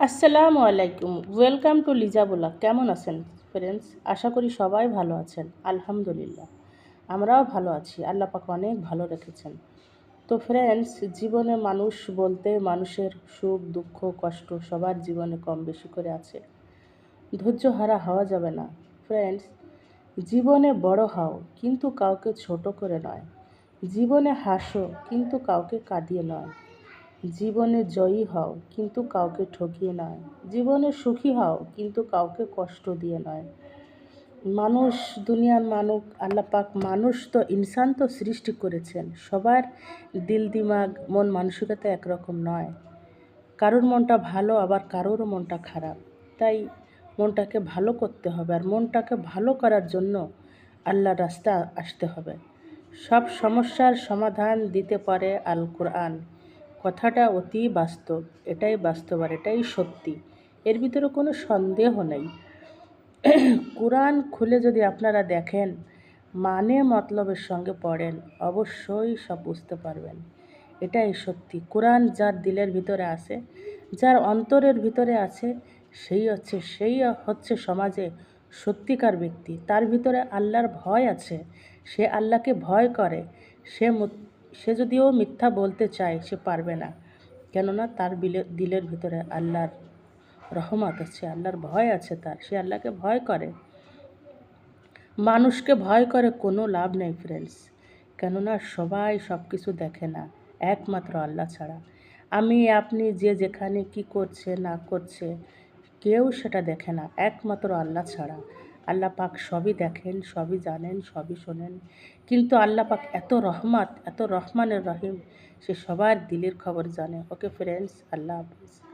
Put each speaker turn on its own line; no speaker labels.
আসসালামু আলাইকুম। Welcome to Liza বোলা। কেমন আছেন ফ্রেন্ডস আশা করি সবাই ভালো আছেন। আলহামদুলিল্লাহ। আমরাও ভালো আছি। আল্লাহ পাক অনেক ভালো রেখেছেন। তো ফ্রেন্ডস জীবনে মানুষ বলতে মানুষের সুখ, দুঃখ, কষ্ট সবার জীবনে কম বেশি করে আছে। ধৈর্য হারা হওয়া যাবে না। ফ্রেন্ডস জীবনে বড় হও, কিন্তু কাউকে ছোট করে নয়। জীবনে হাসো, কিন্তু কাউকে কাঁদিয়ে নয়। জীবনে জয়ী হও, কিন্তু কাউকে ঠকিয়ে নয়। জীবনে সুখী হও, কিন্তু কাউকে কষ্ট দিয়ে নয়। মানুষ, দুনিয়ার মানুষ আল্লাহ পাক মানুষ তো ইনসান তো সৃষ্টি করেছেন। সবার দিল, দিমাগ, মন মানসিকতা একরকম নয়। কারোর মনটা ভালো, আবার কারোরও মনটা খারাপ। তাই মনটাকে ভালো করতে হবে, আর মনটাকে ভালো করার জন্য আল্লাহ রাস্তা আসতে হবে। সব সমস্যার সমাধান দিতে পারে আল কোরআন কথাটা অতি বাস্তব, এটাই বাস্তব আর এটাই সত্যি। এর ভিতরে কোনো সন্দেহ নেই। কোরআন খুলে যদি আপনারা দেখেন মানে মতলবের সঙ্গে পড়েন, অবশ্যই সব বুঝতে পারবেন। এটাই সত্যি। কোরআন যার দিলের ভিতরে আছে, যার অন্তরের ভিতরে আছে, সেই হচ্ছে সেই হচ্ছে সমাজে সত্যিকার ব্যক্তি। তার ভিতরে আল্লাহর ভয় আছে, সে আল্লাহকে ভয় করে, সে সে যদিও মিথ্যা বলতে চায়, সে পারবে না। কেননা তার বিলে দিলের ভিতরে আল্লাহর রহমত আছে, আল্লাহর ভয় আছে তার। সে আল্লাহকে ভয় করে। মানুষকে ভয় করে কোনো লাভ নেই ফ্রেন্ডস কেননা সবাই সব কিছু দেখে না, একমাত্র আল্লাহ ছাড়া। আমি, আপনি যে যেখানে কি করছে, না করছে, কেউ সেটা দেখে না, একমাত্র আল্লাহ ছাড়া। আল্লাহ পাক সবই দেখেন, সবই জানেন, সবই শোনেন। কিন্তু আল্লাহ পাক এত রহমত, এত রহমানের রহিম, সে সবার দিলের খবর জানে। ওকে ফ্রেন্ডস আল্লাহ হাফিজ।